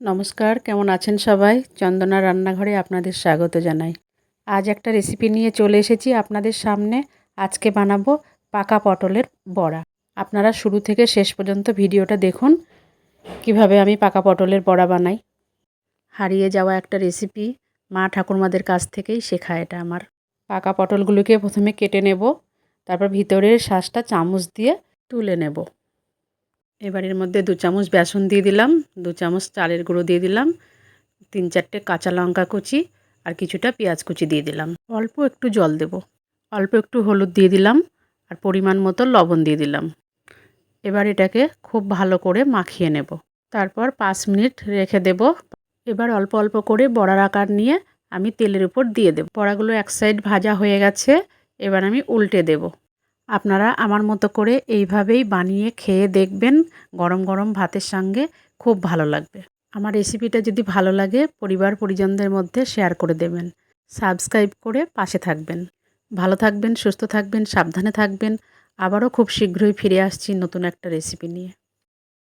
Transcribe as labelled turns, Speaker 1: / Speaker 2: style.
Speaker 1: নমস্কার, কেমন আছেন সবাই? চন্দনা রান্নাঘরে আপনাদের স্বাগত জানাই। আজ একটা রেসিপি নিয়ে চলে এসেছি আপনাদের সামনে। আজকে বানাবো পাকা পটলের বড়া। আপনারা শুরু থেকে শেষ পর্যন্ত ভিডিওটা দেখুন, কীভাবে আমি পাকা পটলের বড়া বানাই। হারিয়ে যাওয়া একটা রেসিপি মা ঠাকুরমাদের কাছ থেকেই শেখা এটা আমার। পাকা পটলগুলোকে প্রথমে কেটে নেব, তারপর ভিতরের শ্বাসটা চামচ দিয়ে তুলে নেব। এবার এর মধ্যে দু চামচ বেসন দিয়ে দিলাম, দু চামচ চালের গুঁড়ো দিয়ে দিলাম, তিন চারটে কাঁচা লঙ্কা কুচি আর কিছুটা পেঁয়াজ কুচি দিয়ে দিলাম। অল্প একটু জল দেব, অল্প একটু হলুদ দিয়ে দিলাম আর পরিমাণ মতো লবণ দিয়ে দিলাম। এবার এটাকে খুব ভালো করে মাখিয়ে নেব। তারপর পাঁচ মিনিট রেখে দেব। এবার অল্প অল্প করে বড়ার আকার নিয়ে আমি তেলের উপর দিয়ে দেব। বড়াগুলো এক সাইড ভাজা হয়ে গেছে, এবার আমি উল্টে দেব। আপনারা আমার মতো করে এইভাবেই বানিয়ে খেয়ে দেখবেন গরম গরম ভাতের সঙ্গে খুব ভালো লাগবে। আমার রেসিপিটা যদি ভালো লাগে পরিবার পরিজনদের মধ্যে শেয়ার করে দেবেন। সাবস্ক্রাইব করে পাশে থাকবেন। ভালো থাকবেন, সুস্থ থাকবেন, সাবধানে থাকবেন। আবারও খুব শীঘ্রই ফিরে আসছি নতুন একটা রেসিপি নিয়ে।